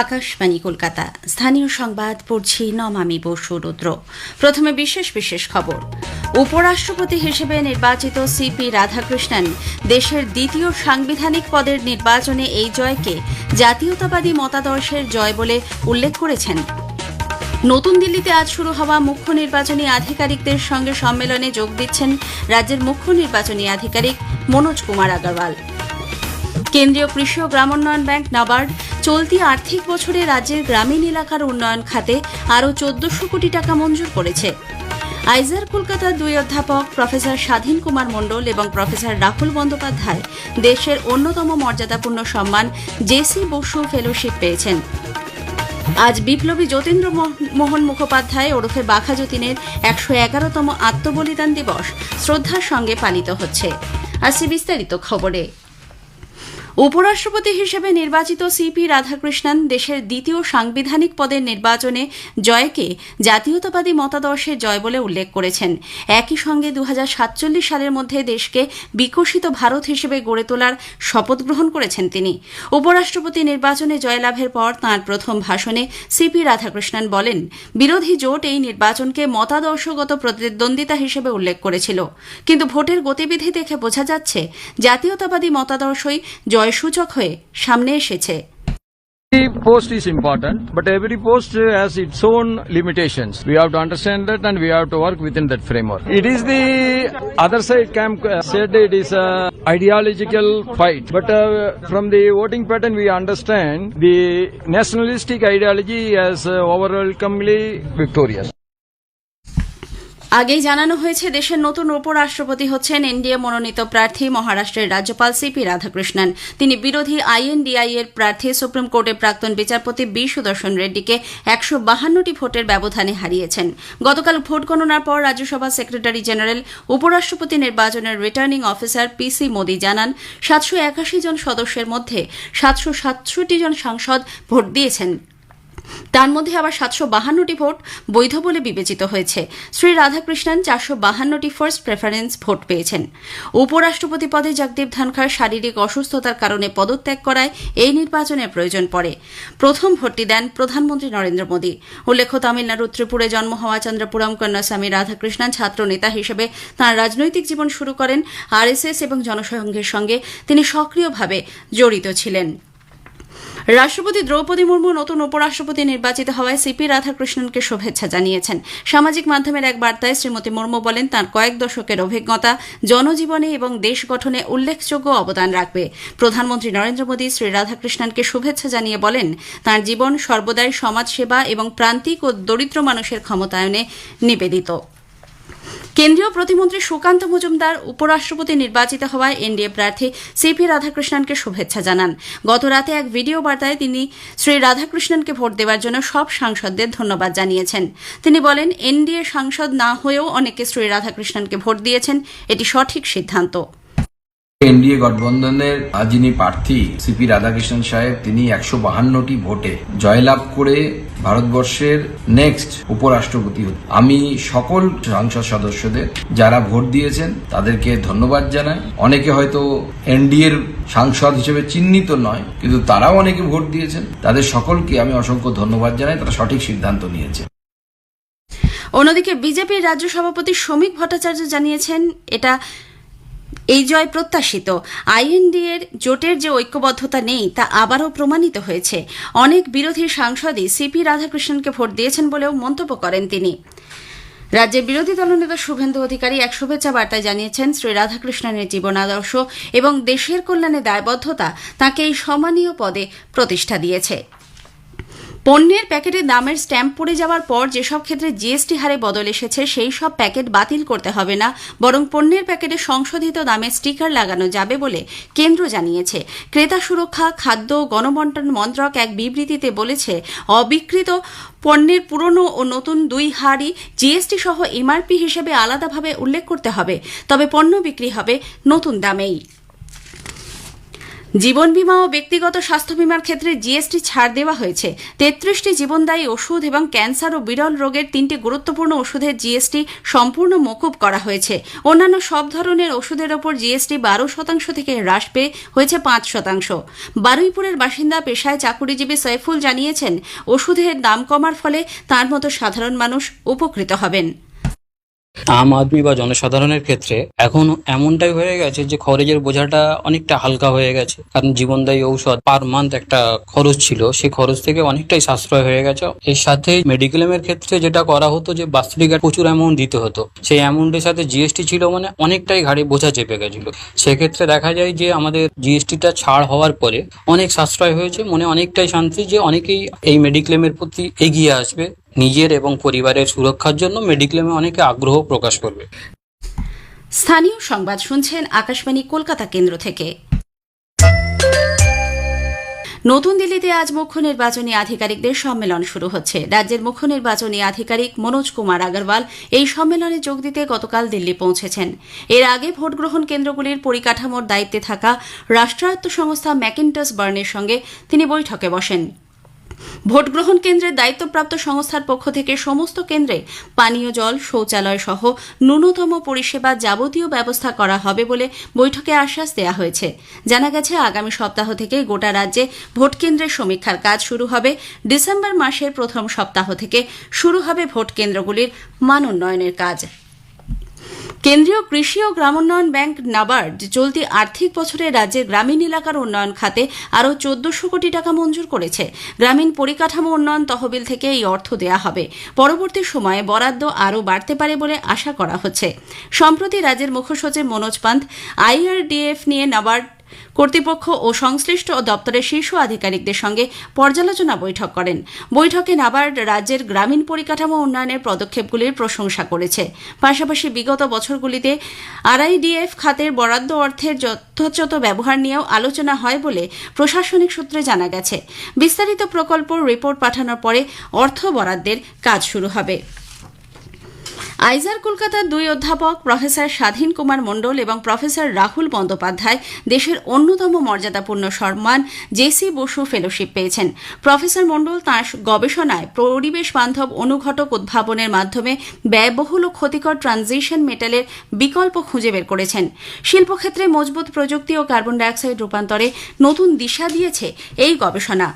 আকাশবাণী কলকাতা। স্থানীয় সংবাদ পড়ছি নমামি বসু রুদ্র। প্রথমে বিশেষ বিশেষ খবর। উপরাষ্ট্রপতি হিসেবে নির্বাচিত সিপি রাধাকৃষ্ণন দেশের দ্বিতীয় সাংবিধানিক পদের নির্বাচনে এই জয়কে জাতীয়তাবাদী মতাদর্শের জয় বলে উল্লেখ করেছেন। নতুন দিল্লিতে আজ শুরু হওয়া মুখ্য নির্বাচনী আধিকারিকদের সঙ্গে সম্মেলনে যোগ দিচ্ছেন রাজ্যের মুখ্য নির্বাচনী আধিকারিক মনোজ কুমার আগরওয়াল। কেন্দ্রীয় কৃষি ও গ্রামোন্নয়ন ব্যাংক নাবার্ড চলতি আর্থিক বছরে রাজ্যের গ্রামীণ এলাকার উন্নয়ন খাতে আরও চোদ্দশো কোটি টাকা মঞ্জুর করেছে। আইজার কলকাতার দুই অধ্যাপক, প্রফেসর স্বাধীন কুমার মণ্ডল এবং প্রফেসর রাহুল বন্দ্যোপাধ্যায় দেশের অন্যতম মর্যাদাপূর্ণ সম্মান জেসি বসু ফেলোশিপ পেয়েছেন। আজ বিপ্লবী যতীন্দ্র মোহ- মোহন মুখোপাধ্যায় ওরফে বাঘা যতীনের একশো এগারোতম আত্মবলিদান দিবস শ্রদ্ধার সঙ্গে পালিত হচ্ছে। আসছে বিস্তারিত খবরে। উপরাষ্ট্রপতি হিসেবে নির্বাচিত সিপি রাধাকৃষ্ণন দেশের দ্বিতীয় সাংবিধানিক পদের নির্বাচনে জয়কে জাতীয়তাবাদী মতাদর্শে জয় বলে উল্লেখ করেছেন। একই সঙ্গে দু হাজার সাতচল্লিশ সালের মধ্যে দেশকে বিকশিত ভারত হিসেবে গড়ে তোলার শপথ গ্রহণ করেছেন তিনি। উপরাষ্ট্রপতি নির্বাচনে জয়লাভের পর তাঁর প্রথম ভাষণে সিপি রাধাকৃষ্ণন বলেন, বিরোধী জোট এই নির্বাচনকে মতাদর্শগত প্রতিদ্বন্দ্বিতা হিসেবে উল্লেখ করেছিল। কিন্তু ভোটের গতিবিধি দেখে বোঝা যাচ্ছে, জাতীয়তাবাদী মতাদর্শই জয়সূচক হয়ে সামনে এসেছে Every post is important, but every post uh, has its own limitations. We have to understand that and we have to work within that framework. It is the other side camp uh, said it is a ideological fight, but uh, from the voting pattern we understand the nationalistic ideology as uh, overwhelmingly victorious. আগেই জানানো হয়েছে, দেশের নতুন উপরাষ্ট্রপতি হচ্ছেন NDA মনোনীত প্রার্থী মহারাষ্ট্রের রাজ্যপাল সিপি রাধাকৃষ্ণন। তিনি বিরোধী আইএনডিআই এর প্রার্থী, সুপ্রিম কোর্টের প্রাক্তন বিচারপতি বি সুদর্শন রেড্ডিকে একশো বাহান্নটি ভোটের ব্যবধানে হারিয়েছেন। গতকাল ভোট গণনার পর রাজ্যসভা সেক্রেটারি জেনারেল, উপরাষ্ট্রপতি নির্বাচনের রিটার্নিং অফিসার পিসি মোদি জানান, সাতশো একাশি জন সদস্যের মধ্যে সাতশো সাতষট্টি জন সাংসদ ভোট দিয়েছেন। তার মধ্যে আবার সাতশো বাহান্নটি ভোট বৈধ বলে বিবেচিত হয়েছে। শ্রী রাধাকৃষ্ণন চারশো বাহান্নটি ফার্স্ট প্রেফারেন্স ভোট পেয়েছেন। উপরাষ্ট্রপতি পদে জগদীপ ধনখড় শারীরিক অসুস্থতার কারণে পদত্যাগ করায় এই নির্বাচনের প্রয়োজন পড়ে। প্রথম ভোটটি দেন প্রধানমন্ত্রী নরেন্দ্র মোদী। উল্লেখ্য, তামিলনাড়ুর ত্রিপুরে জন্ম হওয়া চন্দ্রপুরম কন্যাস্বামী রাধাকৃষ্ণন ছাত্র নেতা হিসেবে তাঁর রাজনৈতিক জীবন শুরু করেন আরএসএস এবং জনসংঘের সঙ্গে। তিনি সক্রিয়ভাবে জড়িত ছিলেন। রাষ্ট্রপতি দ্রৌপদী মুর্মু নতুন উপরাষ্ট্রপতি নির্বাচিত হওয়ায় সিপি রাধাকৃষ্ণনকে শুভেচ্ছা জানিয়েছেন। সামাজিক মাধ্যমের এক বার্তায় শ্রীমতী মুর্মু বলেন, তাঁর কয়েক দশকের অভিজ্ঞতা জনজীবনে এবং দেশ গঠনে উল্লেখযোগ্য অবদান রাখবে। প্রধানমন্ত্রী নরেন্দ্র মোদী শ্রী রাধাকৃষ্ণনকে শুভেচ্ছা জানিয়ে বলেন, তাঁর জীবন সর্বদাই সমাজসেবা এবং প্রান্তিক ও দরিদ্র মানুষের ক্ষমতায়নে নিবেদিত। কেন্দ্রীয় প্রতিমন্ত্রী সুকান্ত মজুমদার উপরাষ্ট্রপতি নির্বাচিত হওয়ায় এনডিএ প্রার্থী সিপি রাধাকৃষ্ণনকে শুভেচ্ছা জানান। গত রাতে এক ভিডিও বার্তায় তিনি শ্রী রাধাকৃষ্ণনকে ভোট দেওয়ার জন্য সব সাংসদদের ধন্যবাদ জানিয়েছেন। তিনি বলেন, এনডিএ সাংসদ না হয়েও অনেকে শ্রী রাধাকৃষ্ণনকে ভোট দিয়েছেন, এটি সঠিক সিদ্ধান্ত। এনডিএ গঠবন্ধনের যিনি প্রার্থী সিপি রাধাকৃষ্ণন সাহেব, তিনি একশো বাহান্নটি ভোটে জয়লাভ করে ভারতবর্ষের নেক্সট উপরাষ্ট্রপতি। আমি সকল সংসদ সদস্যদের যারা ভোট দিয়েছেন, তাদেরকে ধন্যবাদ জানাই। অনেকে হয়তো এনডিএর সাংসদ হিসেবে চিহ্নিত নয়, কিন্তু তারাও অনেকে ভোট দিয়েছেন। তাদের সকলকে আমি অসংখ্য ধন্যবাদ জানাই, তারা সঠিক সিদ্ধান্ত নিয়েছে। অন্যদিকে বিজেপির রাজ্য সভাপতি শ্রমিক ভট্টাচার্য জানিয়েছেন, এটা এই জয় প্রত্যাশিত। আইএনডি এর জোটের যে ঐক্যবদ্ধতা নেই, তা আবারও প্রমাণিত হয়েছে। অনেক বিরোধী সাংসদই সিপি রাধাকৃষ্ণনকে ভোট দিয়েছেন বলেও মন্তব্য করেন তিনি। রাজ্যের বিরোধী দলনেতা শুভেন্দু অধিকারী এক শুভেচ্ছা বার্তায় জানিয়েছেন, শ্রী রাধাকৃষ্ণনের জীবন আদর্শ এবং দেশের কল্যাণে দায়বদ্ধতা তাকে এই সম্মানীয় পদে প্রতিষ্ঠা দিয়েছে। পণ্যের প্যাকেটে দামের স্ট্যাম্প পড়ে যাওয়ার পর যেসব ক্ষেত্রে জিএসটি হারে বদল এসেছে, সেই সব প্যাকেট বাতিল করতে হবে না। বরং পণ্যের প্যাকেটে সংশোধিত দামের স্টিকার লাগানো যাবে বলে কেন্দ্র জানিয়েছে। ক্রেতা সুরক্ষা, খাদ্য, গণবন্টন মন্ত্রক এক বিবৃতিতে বলেছে অবিকৃত পণ্যের পুরনো ও নতুন দুই হারই জিএসটি সহ এমআরপি হিসেবে আলাদাভাবে উল্লেখ করতে হবে। তবে পণ্য বিক্রি হবে নতুন দামেই। জীবন বিমা ও ব্যক্তিগত স্বাস্থ্য বিমার ক্ষেত্রে জিএসটি ছাড় দেওয়া হয়েছে। তেত্রিশটি জীবনদায়ী ওষুধ এবং ক্যান্সার ও বিরল রোগের তিনটি গুরুত্বপূর্ণ ওষুধের জিএসটি সম্পূর্ণ মকুব করা হয়েছে। অন্যান্য সব ধরনের ওষুধের ওপর জিএসটি বারো শতাংশ থেকে হ্রাস পেয়ে হয়েছে পাঁচ শতাংশ। বারুইপুরের বাসিন্দা পেশায় চাকুরিজীবী সৈফুল জানিয়েছেন, ওষুধের দাম কমার ফলে তার মতো সাধারণ মানুষ উপকৃত হবেন। আম আদমি বা জনসাধারণের ক্ষেত্রে এখন এমনটাই হয়ে গেছে যে খরচের বোঝাটা অনেকটা হালকা হয়ে গেছে। কারণ জীবনদায়ী ঔষধ পার মান্থ একটা খরচ ছিল, সেই খরচ থেকে অনেকটাই সাশ্রয় হয়ে গেছে। এর সাথে মেডিক্লেমের ক্ষেত্রে যেটা করা হতো যে বাস্তবিক প্রচুর অ্যামাউন্ট দিতে হতো। সেই অ্যামাউন্টের সাথে জিএসটি ছিল মানে অনেকটাই ঘাড়ে বোঝা চেপে গেছিল। সেক্ষেত্রে দেখা যায় যে আমাদের জিএসটিটা ছাড় হওয়ার পরে অনেক সাশ্রয় হয়েছে, মনে অনেকটাই শান্তি যে অনেকেই এই মেডিক্লেমের প্রতি এগিয়ে আসবে। নিজের এবং পরিবারের সুরক্ষার জন্য মেডিক্লেমে অনেকে আগ্রহ প্রকাশ করবে। স্থানীয় সংবাদ শুনছেন আকাশবাণী কলকাতা কেন্দ্র থেকে। নতুন দিল্লিতে আজ মুখ্য নির্বাচনী আধিকারিকদের সম্মেলন শুরু হচ্ছে। রাজ্যের মুখ্য নির্বাচনী আধিকারিক মনোজ কুমার আগরওয়াল এই সম্মেলনে যোগ দিতে গতকাল দিল্লি পৌঁছেছেন। এর আগে ভোট গ্রহণ কেন্দ্রগুলির পরিকাঠামোর দায়িত্বে থাকা রাষ্ট্রায়ত্ত সংস্থা ম্যাকিন্টাস বার্নের সঙ্গে তিনি বৈঠকে বসেন। ভোট গ্রহণ কেন্দ্রের দায়িত্বপ্রাপ্ত সংস্থার পক্ষ থেকে সমস্ত কেন্দ্রে পানীয় জল, শৌচালয় সহ ন্যূনতম পরিষেবা যাবতীয় ব্যবস্থা করা হবে বলে বৈঠকে আশ্বাস দেওয়া হয়েছে। জানা গেছে, আগামী সপ্তাহ থেকে গোটা রাজ্যে ভোট কেন্দ্রের সমীক্ষার কাজ শুরু হবে। ডিসেম্বর মাসের প্রথম সপ্তাহ থেকে শুরু হবে ভোট কেন্দ্রগুলির মান উন্নয়নের কাজ। কেন্দ্রীয় কৃষি ও গ্রামোন্নয়ন ব্যাংক নাবার্ড চলতি আর্থিক বছরে রাজ্যের গ্রামীণ এলাকার উন্নয়ন খাতে আরও চোদ্দশো কোটি টাকা মঞ্জুর করেছে। গ্রামীণ পরিকাঠামো উন্নয়ন তহবিল থেকে এই অর্থ দেয়া হবে। পরবর্তী সময়ে বরাদ্দ আরও বাড়তে পারে বলে আশা করা হচ্ছে। সম্প্রতি রাজ্যের মুখ্যসচিব মনোজ পান্ত আইআরডিএফ নিয়ে নাবার্ড কর্তৃপক্ষ ও সংশ্লিষ্ট ও দপ্তরের শীর্ষ আধিকারিকদের সঙ্গে পর্যালোচনা বৈঠক করেন। বৈঠকে নাবার্ড রাজ্যের গ্রামীণ পরিকাঠামো উন্নয়নের পদক্ষেপগুলির প্রশংসা করেছে। পাশাপাশি বিগত বছরগুলিতে আরআইডিএফ খাতের বরাদ্দ অর্থের যথাযথ ব্যবহার নিয়েও আলোচনা হয় বলে প্রশাসনিক সূত্রে জানা গেছে। বিস্তারিত প্রকল্প রিপোর্ট পাঠানোর পরে অর্থ বরাদ্দের কাজ শুরু হবে। আইজার কলকাতার দুই অধ্যাপক, প্রফেসর স্বাধীন কুমার মণ্ডল এবং প্রফেসর রাহুল বন্দ্যোপাধ্যায় দেশের অন্যতম মর্যাদাপূর্ণ সম্মান জেসি বসু ফেলোশিপ পেয়েছেন। প্রফেসর মণ্ডল তাঁর গবেষণায় পরিবেশ বান্ধব অনুঘটক উদ্ভাবনের মাধ্যমে ব্যয়বহুল ও ক্ষতিকর ট্রানজিশন মেটালের বিকল্প খুঁজে বের করেছেন। শিল্পক্ষেত্রে মজবুত প্রযুক্তি ও কার্বন ডাইঅক্সাইড রূপান্তরে নতুন দিশা দিয়েছে এই গবেষণা।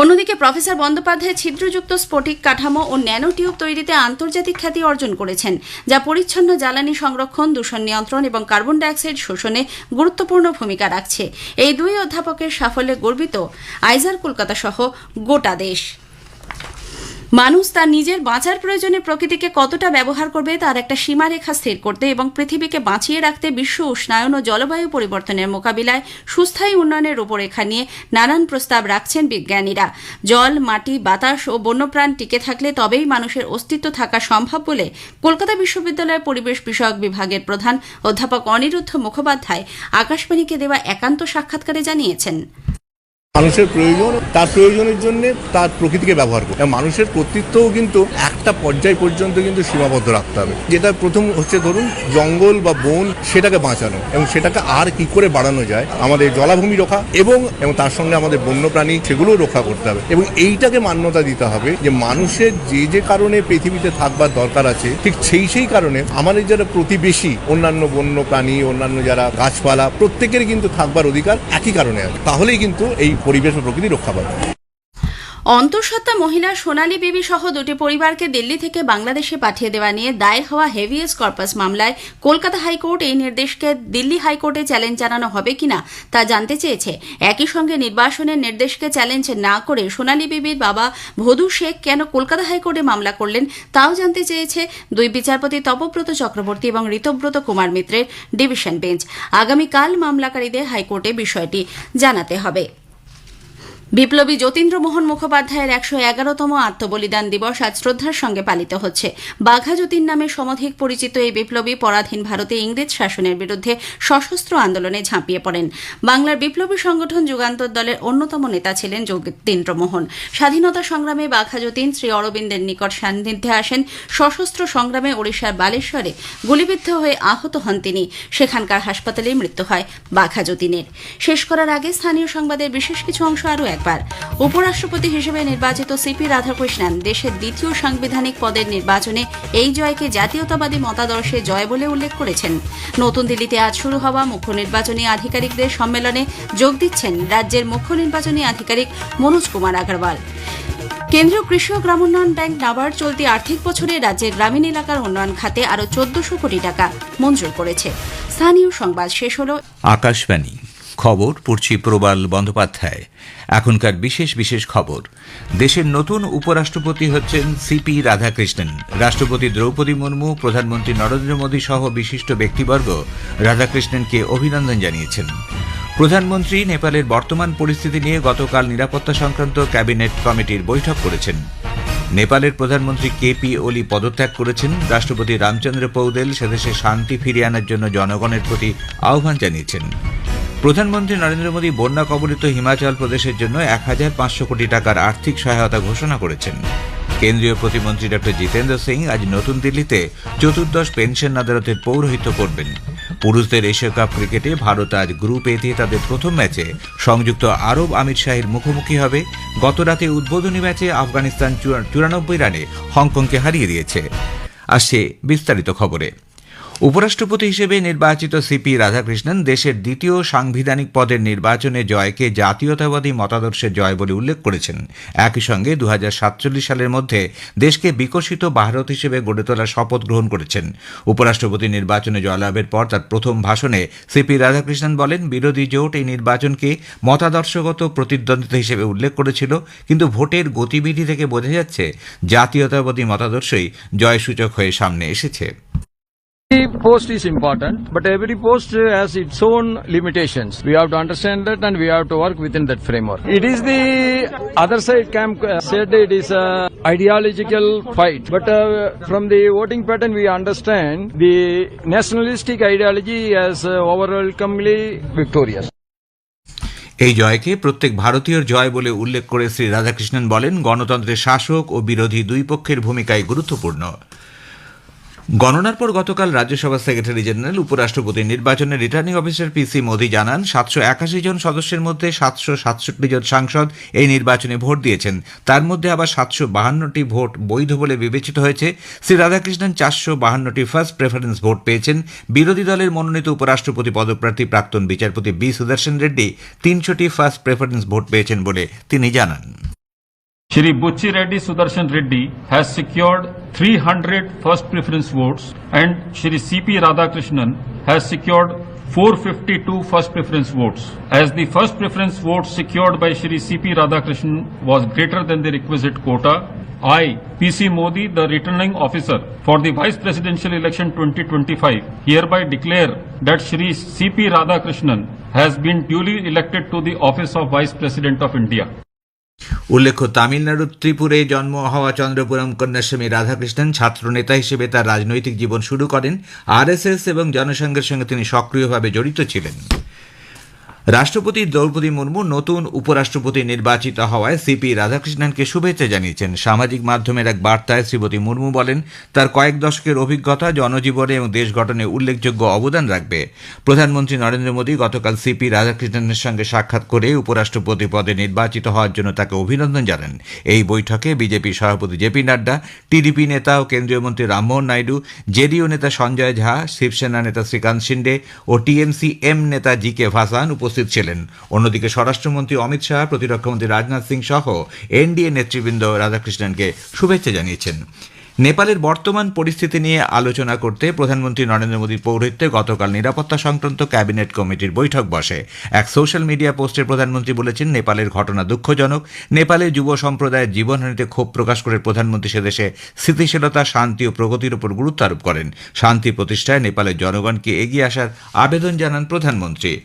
অন্যদিকে প্রফেসর বন্দ্যোপাধ্যায় ছিদ্রযুক্ত স্ফটিক কাঠামো ও ন্যানো টিউব তৈরিতে আন্তর্জাতিক খ্যাতি অর্জন করেছেন, যা পরিচ্ছন্ন জ্বালানি সংরক্ষণ, দূষণ নিয়ন্ত্রণ এবং কার্বন ডাইঅক্সাইড শোষণে গুরুত্বপূর্ণ ভূমিকা রাখছে। এই দুই অধ্যাপকের সাফল্যে গর্বিত আইজার কলকাতা সহ গোটা দেশ। মানুষ তার নিজের বাঁচার প্রয়োজনে প্রকৃতিকে কতটা ব্যবহার করবে তার একটা সীমারেখা স্থির করতে এবং পৃথিবীকে বাঁচিয়ে রাখতে বিশ্ব উষ্ণায়ন ও জলবায়ু পরিবর্তনের মোকাবিলায় সুস্থায়ী উন্নয়নের রূপরেখা নিয়ে নানান প্রস্তাব রাখছেন বিজ্ঞানীরা। জল, মাটি, বাতাস ও বন্যপ্রাণ টিকে থাকলে তবেই মানুষের অস্তিত্ব থাকা সম্ভব বলে কলকাতা বিশ্ববিদ্যালয়ের পরিবেশ বিষয়ক বিভাগের প্রধান অধ্যাপক অনিরুদ্ধ মুখোপাধ্যায় আকাশবাণীকে দেওয়া একান্ত সাক্ষাৎকারে জানিয়েছেন। মানুষের প্রয়োজন তার প্রয়োজনের জন্য তার প্রকৃতিকে ব্যবহার করে মানুষের কর্তৃত্বও কিন্তু একটা পর্যায় পর্যন্ত কিন্তু সীমাবদ্ধ রাখতে হবে। যেটা প্রথম হচ্ছে ধরুন জঙ্গল বা বন, সেটাকে বাঁচানো এবং সেটাকে আর কি করে বাড়ানো যায় আমাদের জলাভূমি রক্ষা এবং এবং তার সঙ্গে আমাদের বন্যপ্রাণী সেগুলোও রক্ষা করতে হবে। এবং এইটাকে মান্যতা দিতে হবে যে মানুষের যে যে কারণে পৃথিবীতে থাকবার দরকার আছে, ঠিক সেই সেই কারণে আমাদের যারা প্রতিবেশী, অন্যান্য বন্য প্রাণী অন্যান্য যারা গাছপালা, প্রত্যেকের কিন্তু থাকবার অধিকার একই কারণে আছে। তাহলেই কিন্তু এই পরিবেশ প্রকৃতি রক্ষা পাবে। অন্তঃসত্ত্বা মহিলা সোনালী বিবি সহ দুটি পরিবারকে দিল্লি থেকে বাংলাদেশে পাঠিয়ে দেওয়া নিয়ে দায়ের হওয়া হেভিয়েস কর্পাস মামলায় কলকাতা হাইকোর্ট এই নির্দেশকে দিল্লি হাইকোর্টে চ্যালেঞ্জ জানানো হবে কিনা তা জানতে চেয়েছে। একই সঙ্গে নির্বাসনের নির্দেশকে চ্যালেঞ্জ না করে সোনালী বিবির বাবা ভদু শেখ কেন কলকাতা হাইকোর্টে মামলা করলেন তাও জানতে চেয়েছে দুই বিচারপতি তপব্রত চক্রবর্তী এবং ঋতব্রত কুমার মিত্রের ডিভিশন বেঞ্চ। আগামীকাল মামলাকারীদের হাইকোর্টে বিষয়টি জানাতে হবে। বিপ্লবী যতীন্দ্রমোহন মুখোপাধ্যায়ের একশো এগারোতম আত্মবলিদান দিবস আজ শ্রদ্ধার সঙ্গে পালিত হচ্ছে। বাঘা যতীন নামে সমধিক পরিচিত এই বিপ্লবী পরাধীন ভারতে ইংরেজ শাসনের বিরুদ্ধে সশস্ত্র আন্দোলনে ঝাঁপিয়ে পড়েন। বাংলার বিপ্লবী সংগঠন যুগান্তর দলের অন্যতম নেতা ছিলেন যতীন্দ্রমোহন স্বাধীনতা সংগ্রামে বাঘা যতীন শ্রী অরবিন্দের নিকট সান্নিধ্যে আসেন। সশস্ত্র সংগ্রামে ওড়িশার বালেশ্বরে গুলিবিদ্ধ হয়ে আহত হন তিনি। সেখানকার হাসপাতালে মৃত্যু হয় বাঘা যতীনের। শেষ করার আগে স্থানীয় সংবাদের বিশেষ কিছু অংশ আরও একবার। উপরাষ্ট্রপতি হিসেবে নির্বাচিত সিপি রাধাকৃষ্ণন দেশের দ্বিতীয় সাংবিধানিক পদের নির্বাচনে এই জয়কে জাতীয়তাবাদী মতাদর্শে জয় বলে উল্লেখ করেছেন। নতুন দিল্লিতে আজ শুরু হওয়া মুখ্য নির্বাচনী আধিকারিকদের সম্মেলনে যোগ দিচ্ছেন রাজ্যের মুখ্য নির্বাচনী আধিকারিক মনোজ কুমার আগরওয়াল। কেন্দ্রীয় কৃষি ও গ্রামোন্নয়ন ব্যাংক নাবার্ড চলতি আর্থিক বছরে রাজ্যের গ্রামীণ এলাকার উন্নয়ন খাতে আরও চোদ্দশো কোটি টাকা মঞ্জুর করেছে। স্থানীয় সংবাদ শেষ হল। আকাশবাণী। খবর পড়ছি প্রবাল বন্দ্যোপাধ্যায়। এখনকার বিশেষ বিশেষ খবর। দেশের নতুন উপরাষ্ট্রপতি হচ্ছেন সিপি রাধাকৃষ্ণন। রাষ্ট্রপতি দ্রৌপদী মুর্মু, প্রধানমন্ত্রী নরেন্দ্র মোদী সহ বিশিষ্ট ব্যক্তিবর্গ রাধাকৃষ্ণনকে অভিনন্দন জানিয়েছেন। প্রধানমন্ত্রী নেপালের বর্তমান পরিস্থিতি নিয়ে গতকাল নিরাপত্তা সংক্রান্ত ক্যাবিনেট কমিটির বৈঠক করেছেন। নেপালের প্রধানমন্ত্রী কে পি ওলি পদত্যাগ করেছেন। রাষ্ট্রপতি রামচন্দ্র পৌদেল সেদেশে শান্তি ফিরিয়ে আনার জন্য জনগণের প্রতি আহ্বান জানিয়েছেন। প্রধানমন্ত্রী নরেন্দ্র মোদী বন্যা কবলিত হিমাচল প্রদেশের জন্য এক হাজার পাঁচশো কোটি টাকার আর্থিক সহায়তা ঘোষণা করেছেন। কেন্দ্রীয় প্রতিমন্ত্রী ডক্টর জিতেন্দ্র সিং আজ নতুন দিল্লিতে চতুর্দশ পেনশন আদালতের পৌরোহিত্য করবেন। পুরুষদের এশিয়া কাপ ক্রিকেটে ভারত আজ গ্রুপ এতে তাদের প্রথম ম্যাচে। সংযুক্ত আরব আমির শাহের মুখোমুখি হবে। গতরাতে উদ্বোধনী ম্যাচে আফগানিস্তান চুরানব্বই রানে হংকংকে হারিয়ে দিয়েছে। আসছে বিস্তারিত খবরে। উপরাষ্ট্রপতি হিসেবে নির্বাচিত সিপি রাধাকৃষ্ণন দেশের দ্বিতীয় সাংবিধানিক পদের নির্বাচনে জয়কে জাতীয়তাবাদী মতাদর্শের জয় বলে উল্লেখ করেছেন। একই সঙ্গে দু হাজার সাতচল্লিশ সালের মধ্যে দেশকে বিকশিত ভারত হিসেবে গড়ে তোলার শপথ গ্রহণ করেছেন। উপরাষ্ট্রপতি নির্বাচনে জয়লাভের পর তার প্রথম ভাষণে সিপি রাধাকৃষ্ণন বলেন, বিরোধী জোট এই নির্বাচনকে মতাদর্শগত প্রতিদ্বন্দ্বিতা হিসেবে উল্লেখ করেছিল, কিন্তু ভোটের গতিবিধি থেকে বোঝা যাচ্ছে জাতীয়তাবাদী মতাদর্শই জয়সূচক হয়ে সামনে এসেছে। Every post is important, but every post uh, has its own limitations. We have to understand that and we have to work within that framework. It is the other side camp uh, said it is a ideological fight, but uh, from the voting pattern we understand the nationalistic ideology as uh, overwhelmingly victorious. এই জয়কে প্রত্যেক ভারতীয়র জয় বলে উল্লেখ করে শ্রী রাধাকৃষ্ণন বলেন গণতন্ত্রের শাসক ও বিরোধী দুই পক্ষের ভূমিকায় গুরুত্বপূর্ণ গণনার পর গতকাল রাজ্যসভার সেক্রেটারি জেনারেল, উপরাষ্ট্রপতি নির্বাচনে রিটার্নিং অফিসার পিসি মোদী জানান, সাতশো একাশি জন সদস্যের মধ্যে সাতশো সাতষট্টি জন সাংসদ এই নির্বাচনে ভোট দিয়েছেন। তার মধ্যে আবার সাতশো বাহান্নটি ভোট বৈধ বলে বিবেচিত হয়েছে। শ্রী রাধাকৃষ্ণন চারশো বাহান্নটি ফার্স্ট প্রেফারেন্স ভোট পেয়েছেন। বিরোধী দলের মনোনীত উপরাষ্ট্রপতি পদপ্রার্থী প্রাক্তন বিচারপতি বি সুদর্শন রেড্ডি তিনশোটি ফার্স্ট প্রেফারেন্স ভোট পেয়েছেন বলে তিনি জানান। Shri Bucci Reddy Sudarshan Reddy has secured 300 first preference votes and Shri C.P. Radhakrishnan has secured 452 first preference votes. As the first preference vote secured by Shri C.P. Radhakrishnan was greater than the requisite quota, I, P.C. Modi, the returning officer for the Vice Presidential Election 2025, hereby declare that Shri C.P. Radhakrishnan has been duly elected to the office of Vice President of India. উল্লেখ্য, তামিলনাড়ুর ত্রিপুরে জন্ম হওয়া চন্দ্রপুরম কন্যাস্বামী রাধাকৃষ্ণন ছাত্রনেতা হিসেবে তার রাজনৈতিক জীবন শুরু করেন। আরএসএস এবং জনসংঘের সঙ্গে তিনি সক্রিয়ভাবে জড়িত ছিলেন। রাষ্ট্রপতি দ্রৌপদী মুর্মু নতুন উপরাষ্ট্রপতি নির্বাচিত হওয়ায় সিপি রাধাকৃষ্ণনকে শুভেচ্ছা জানিয়েছেন। সামাজিক মাধ্যমের এক বার্তায় শ্রীমতী মুর্মু বলেন, তার কয়েক দশকের অভিজ্ঞতা, জনজীবনে এবং দেশ গঠনে উল্লেখযোগ্য অবদান রাখবে। প্রধানমন্ত্রী নরেন্দ্র মোদী গতকাল সিপি রাধাকৃষ্ণনের সঙ্গে সাক্ষাৎ করে উপরাষ্ট্রপতি পদে নির্বাচিত হওয়ার জন্য তাকে অভিনন্দন জানান। এই বৈঠকে বিজেপি সভাপতি জেপি নাড্ডা টিডিপি নেতা ও কেন্দ্রীয় মন্ত্রী রামমোহন নাইডু জেডিইউ নেতা সঞ্জয় ঝা, শিবসেনা নেতা শ্রীকান্ত শিন্ডে ও টিএমসি এম নেতা জি কে ভাসান উপস্থিত ছিলেন। অন্যদিকে স্বরাষ্ট্রমন্ত্রী অমিত শাহ, প্রতিরক্ষামন্ত্রী রাজনাথ সিং সহ এনডিএ নেতৃবৃন্দ রাধাকৃষ্ণনকে শুভেচ্ছা জানিয়েছেন। নেপালের বর্তমান পরিস্থিতি নিয়ে আলোচনা করতে প্রধানমন্ত্রী নরেন্দ্র মোদীর পৌরোহিত্যে গতকাল নিরাপত্তা সংক্রান্ত ক্যাবিনেট কমিটির বৈঠক বসে। এক সোশ্যাল মিডিয়া পোস্টে প্রধানমন্ত্রী বলেছেন, নেপালের ঘটনা দুঃখজনক। নেপালের যুব সম্প্রদায়ের জীবনহানিতে ক্ষোভ প্রকাশ করে প্রধানমন্ত্রী সেদেশে স্থিতিশীলতা, শান্তি ও প্রগতির উপর গুরুত্ব আরোপ করেন। শান্তি প্রতিষ্ঠায় নেপালের জনগণকে এগিয়ে আসার আবেদন জানান প্রধানমন্ত্রী।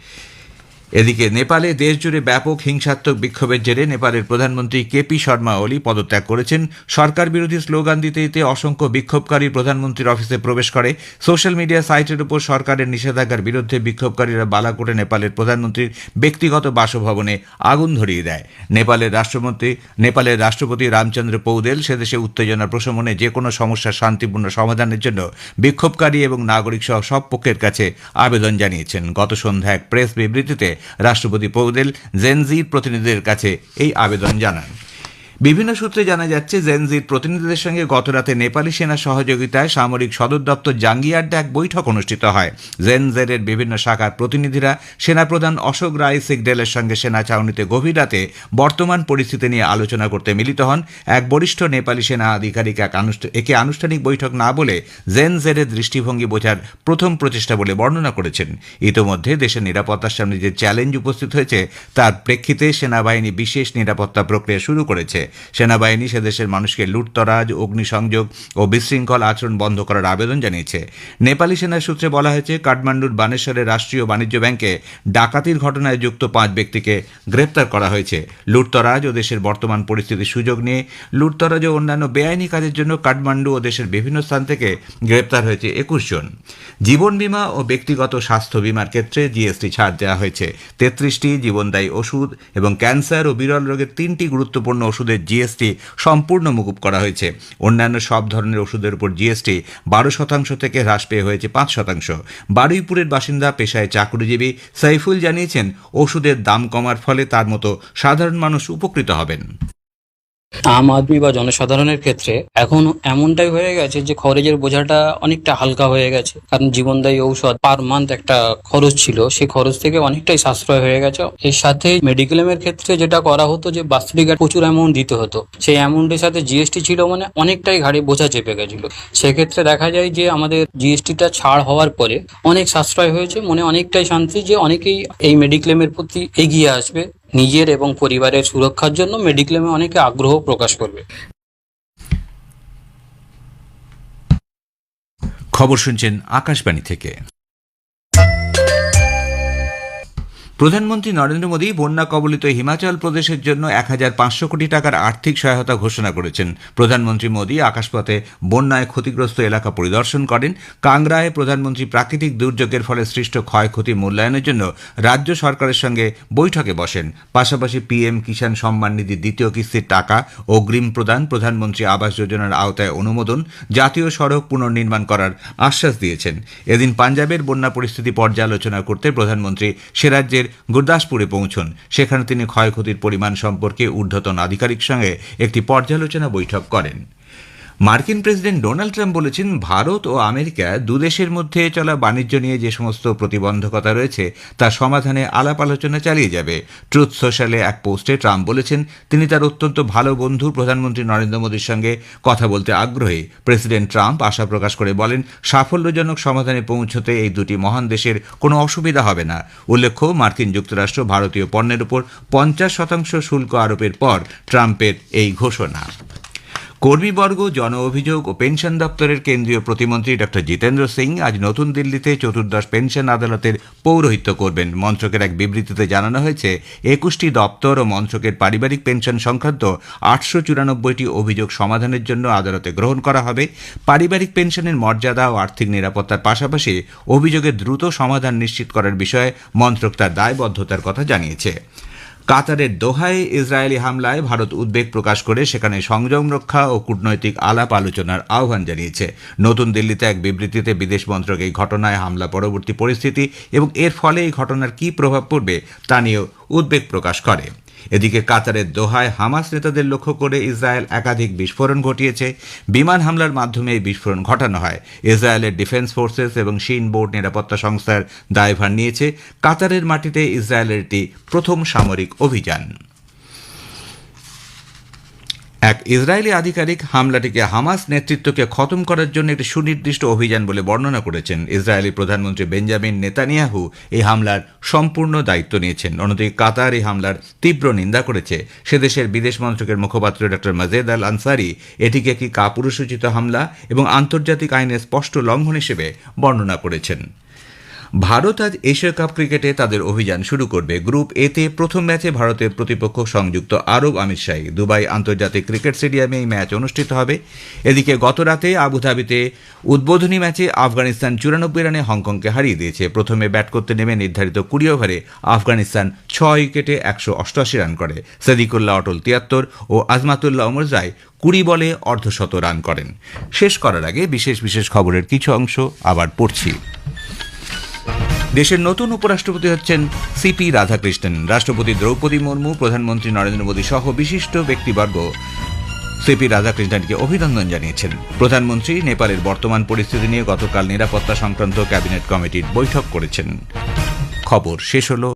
এদিকে নেপালে দেশজুড়ে ব্যাপক হিংসাত্মক বিক্ষোভের জেরে নেপালের প্রধানমন্ত্রী কেপি শর্মা ওলি পদত্যাগ করেছেন। সরকার বিরোধী স্লোগান দিতে দিতে অসংখ্য বিক্ষোভকারী প্রধানমন্ত্রীর অফিসে প্রবেশ করে। সোশ্যাল মিডিয়া সাইটের উপর সরকারের নিষেধাজ্ঞার বিরুদ্ধে বিক্ষোভকারীরা বালাকোটে নেপালের প্রধানমন্ত্রীর ব্যক্তিগত বাসভবনে আগুন ধরিয়ে দেয়। নেপালের রাষ্ট্রমন্ত্রী, নেপালের রাষ্ট্রপতি রামচন্দ্র পৌদেল সেদেশে উত্তেজনা প্রশমনে যে কোনো সমস্যার শান্তিপূর্ণ সমাধানের জন্য বিক্ষোভকারী এবং নাগরিক সহ সব পক্ষের কাছে আবেদন জানিয়েছেন। গত সন্ধ্যায় এক প্রেস বিবৃতিতে রাষ্ট্রপতি পৌদেল জেনজির প্রতিনিধিদের কাছে এই আবেদন জানান। বিভিন্ন সূত্রে জানা যাচ্ছে, জেনজির প্রতিনিধিদের সঙ্গে গতরাতে নেপালি সেনা সহযোগিতায় সামরিক সদর দপ্তর জাঙ্গিয়ার্ডে এক বৈঠক অনুষ্ঠিত হয়। জেনজেরের বিভিন্ন শাখার প্রতিনিধিরা সেনাপ্রধান অশোক রায় সিগডেলের সঙ্গে সেনা ছাউনিতে গভীর রাতে বর্তমান পরিস্থিতি নিয়ে আলোচনা করতে মিলিত হন। এক বরিষ্ঠ নেপালি সেনা আধিকারিক এক একে আনুষ্ঠানিক বৈঠক না বলে জেনজেরের দৃষ্টিভঙ্গি বোঝার প্রথম প্রচেষ্টা বলে বর্ণনা করেছেন। ইতোমধ্যে দেশের নিরাপত্তার সামনে যে চ্যালেঞ্জ উপস্থিত হয়েছে, তার প্রেক্ষিতে সেনাবাহিনী বিশেষ নিরাপত্তা প্রক্রিয়া শুরু করেছে। সেনাবাহিনী সে দেশের মানুষকে লুটতরাজ, অগ্নিসংযোগ ও বিশৃঙ্খল আচরণ বন্ধ করার আবেদন জানিয়েছে। নেপালি সেনার সূত্রে বলা হয়েছে, কাঠমান্ডুর বানেশ্বরের রাষ্ট্রীয় বাণিজ্য ব্যাংকে ডাকাতির ঘটনায় যুক্ত পাঁচ ব্যক্তিকে গ্রেপ্তার করা হয়েছে। লুটতরাজ ও দেশের বর্তমান পরিস্থিতির সুযোগ নিয়ে লুটতরাজ ও অন্যান্য বেআইনি কাজের জন্য কাঠমান্ডু ও দেশের বিভিন্ন স্থান থেকে গ্রেপ্তার হয়েছে একুশ জন। জীবন বীমা ও ব্যক্তিগত স্বাস্থ্য বীমার ক্ষেত্রে জিএসটি ছাড় দেওয়া হয়েছে। তেত্রিশটি জীবনদায়ী ওষুধ এবং ক্যান্সার ও বিরল রোগের তিনটি গুরুত্বপূর্ণ ওষুধের জিএসটি সম্পূর্ণ মুকুব করা হয়েছে। অন্যান্য সব ধরনের ওষুধের উপর জিএসটি বারো শতাংশ থেকে হ্রাস পেয়ে হয়েছে পাঁচ শতাংশ। বারুইপুরের বাসিন্দা, পেশায় চাকরিজীবী সাইফুল জানিয়েছেন, ওষুধের দাম কমার ফলে তার মতো সাধারণ মানুষ উপকৃত হবেন। আম আদমি বা জনসাধারণের ক্ষেত্রে এখন এমনটাই হয়ে গেছে যে খরচের বোঝাটা অনেকটা হালকা হয়ে গেছে। কারণ জীবনদায়ী ঔষধ পার মান্থ একটা খরচ ছিল, সেই খরচ থেকে অনেকটাই সাশ্রয় হয়ে গেছে। এর সাথে মেডিক্লেমের ক্ষেত্রে যেটা করা হতো যে বাস্তবিক প্রচুর অ্যামাউন্ট দিতে হতো। সেই অ্যামাউন্টের সাথে জিএসটি ছিল মানে অনেকটাই ঘাড়ে বোঝা চেপে গেছিল। সেক্ষেত্রে দেখা যায় যে আমাদের জিএসটিটা ছাড় হওয়ার পরে অনেক সাশ্রয় হয়েছে, মনে অনেকটাই শান্তি যে অনেকেই এই মেডিক্লেমের প্রতি এগিয়ে আসবে। নিজের এবং পরিবারের সুরক্ষার জন্য মেডিক্লেমে অনেকে আগ্রহ প্রকাশ করবে। খবর শুনছেন আকাশবাণী থেকে। প্রধানমন্ত্রী নরেন্দ্র মোদী বন্যা কবলিত হিমাচল প্রদেশের জন্য এক হাজার পাঁচশো কোটি টাকার আর্থিক সহায়তা ঘোষণা করেছেন। প্রধানমন্ত্রী মোদী আকাশপথে বন্যায় ক্ষতিগ্রস্ত এলাকা পরিদর্শন করেন। কাংড়ায় প্রধানমন্ত্রী প্রাকৃতিক দুর্যোগের ফলে সৃষ্ট ক্ষয়ক্ষতি মূল্যায়নের জন্য রাজ্য সরকারের সঙ্গে বৈঠকে বসেন। পাশাপাশি পিএম কিষাণ সম্মান নিধি দ্বিতীয় কিস্তির টাকা, অগ্রিম প্রদান, প্রধানমন্ত্রী আবাস যোজনার আওতায় অনুমোদন, জাতীয় সড়ক পুনর্নির্মাণ করার আশ্বাস দিয়েছেন। এদিন পাঞ্জাবের বন্যা পরিস্থিতি পর্যালোচনা করতে প্রধানমন্ত্রী সে রাজ্যের গুরদাসপুরে পৌঁছন। সেখানে তিনি ক্ষয়ক্ষতির পরিমাণ সম্পর্কে ঊর্ধ্বতন আধিকারিক সঙ্গে একটি পর্যালোচনা বৈঠক করেন। মার্কিন প্রেসিডেন্ট ডোনাল্ড ট্রাম্প বলেছেন, ভারত ও আমেরিকা দুদেশের মধ্যে চলা বাণিজ্য নিয়ে যে সমস্ত প্রতিবন্ধকতা রয়েছে, তা সমাধানে আলাপ আলোচনা চালিয়ে যাবে। ট্রুথ সোশ্যালে এক পোস্টে ট্রাম্প বলেছেন, তিনি তার অত্যন্ত ভালো বন্ধু প্রধানমন্ত্রী নরেন্দ্র মোদীর সঙ্গে কথা বলতে আগ্রহী। প্রেসিডেন্ট ট্রাম্প আশা প্রকাশ করে বলেন, সাফল্যজনক সমাধানে পৌঁছতে এই দুটি মহান দেশের কোনো অসুবিধা হবে না। উল্লেখ্য, মার্কিন যুক্তরাষ্ট্র ভারতীয় পণ্যের উপর পঞ্চাশ শতাংশ শুল্ক আরোপের পর ট্রাম্পের এই ঘোষণা। কর্মীবর্গ, জন অভিযোগ ও পেনশন দপ্তরের কেন্দ্রীয় প্রতিমন্ত্রী ডক্টর জিতেন্দ্র সিং আজ নতুন দিল্লিতে চতুর্দশ পেনশন আদালতের পৌরোহিত্য করবেন। মন্ত্রকের এক বিবৃতিতে জানানো হয়েছে, একুশটি দপ্তর ও মন্ত্রকের পারিবারিক পেনশন সংক্রান্ত আটশো চুরানব্বইটি অভিযোগ সমাধানের জন্য আদালতে গ্রহণ করা হবে। পারিবারিক পেনশনের মর্যাদা ও আর্থিক নিরাপত্তার পাশাপাশি অভিযোগের দ্রুত সমাধান নিশ্চিত করার বিষয়ে মন্ত্রক তার দায়বদ্ধতার কথা জানিয়েছে। কাতারের দোহায় ইসরায়েলি হামলায় ভারত উদ্বেগ প্রকাশ করে সেখানে সংযম রক্ষা ও কূটনৈতিক আলাপ আলোচনার আহ্বান জানিয়েছে। নতুন দিল্লিতে এক বিবৃতিতে বিদেশ মন্ত্রক এই ঘটনায় হামলা, পরবর্তী পরিস্থিতি এবং এর ফলে এই ঘটনার কী প্রভাব পড়বে তা নিয়েও উদ্বেগ প্রকাশ করে। এদিকে কাতারের দোহায় হামাস নেতাদের লক্ষ্য করে ইসরায়েল একাধিক বিস্ফোরণ ঘটিয়েছে। বিমান হামলার মাধ্যমে এই বিস্ফোরণ ঘটানো হয়। ইসরায়েলের ডিফেন্স ফোর্সেস এবং শিন বোর্ড নিরাপত্তা সংস্থার দায়ভার নিয়েছে। কাতারের মাটিতে ইসরায়েলের এটি প্রথম সামরিক অভিযান। এক ইসরায়েলি আধিকারিক হামলাটিকে হামাস নেতৃত্বকে খতম করার জন্য একটি সুনির্দিষ্ট অভিযান বলে বর্ণনা করেছেন। ইসরায়েলি প্রধানমন্ত্রী বেঞ্জামিন নেতানিয়াহু এই হামলার সম্পূর্ণ দায়িত্ব নিয়েছেন। অন্যদিকে কাতার এই হামলার তীব্র নিন্দা করেছে। সে দেশের বিদেশ মন্ত্রকের মুখপাত্র ডক্টর মাজেদ আল আনসারি এটিকে একটি কাপুরুষোচিত হামলা এবং আন্তর্জাতিক আইনের স্পষ্ট লঙ্ঘন হিসেবে বর্ণনা করেছেন। ভারত আজ এশিয়া কাপ ক্রিকেটে তাদের অভিযান শুরু করবে। গ্রুপ এতে প্রথম ম্যাচে ভারতের প্রতিপক্ষ সংযুক্ত আরব আমির শাহী দুবাই আন্তর্জাতিক ক্রিকেট স্টেডিয়ামে এই ম্যাচ অনুষ্ঠিত হবে। এদিকে গত রাতে আবুধাবিতে উদ্বোধনী ম্যাচে আফগানিস্তান চুরানব্বই রানে হংকংকে হারিয়ে দিয়েছে। প্রথমে ব্যাট করতে নেমে নির্ধারিত কুড়ি ওভারে আফগানিস্তান ছয় উইকেটে একশো অষ্টআশি রান করে। সাদিকুল্লাহ, অটল তিয়াত্তর ও আজমাতুল্লাহ ওমরজাই কুড়ি বলে অর্ধশত রান করেন। শেষ করার আগে বিশেষ বিশেষ খবরের কিছু অংশ আবার পড়ছি। দেশের নতুন উপরাষ্ট্রপতি হচ্ছেন সিপি রাধাকৃষ্ণন। রাষ্ট্রপতি দ্রৌপদী মুর্মু, প্রধানমন্ত্রী নরেন্দ্র মোদী সহ বিশিষ্ট ব্যক্তিবর্গ সিপি রাধাকৃষ্ণনকে অভিনন্দন জানিয়েছেন। প্রধানমন্ত্রী নেপালের বর্তমান পরিস্থিতি নিয়ে গতকাল নিরাপত্তা সংক্রান্ত ক্যাবিনেট কমিটির বৈঠক করেছেন। খবর শেষ হলো।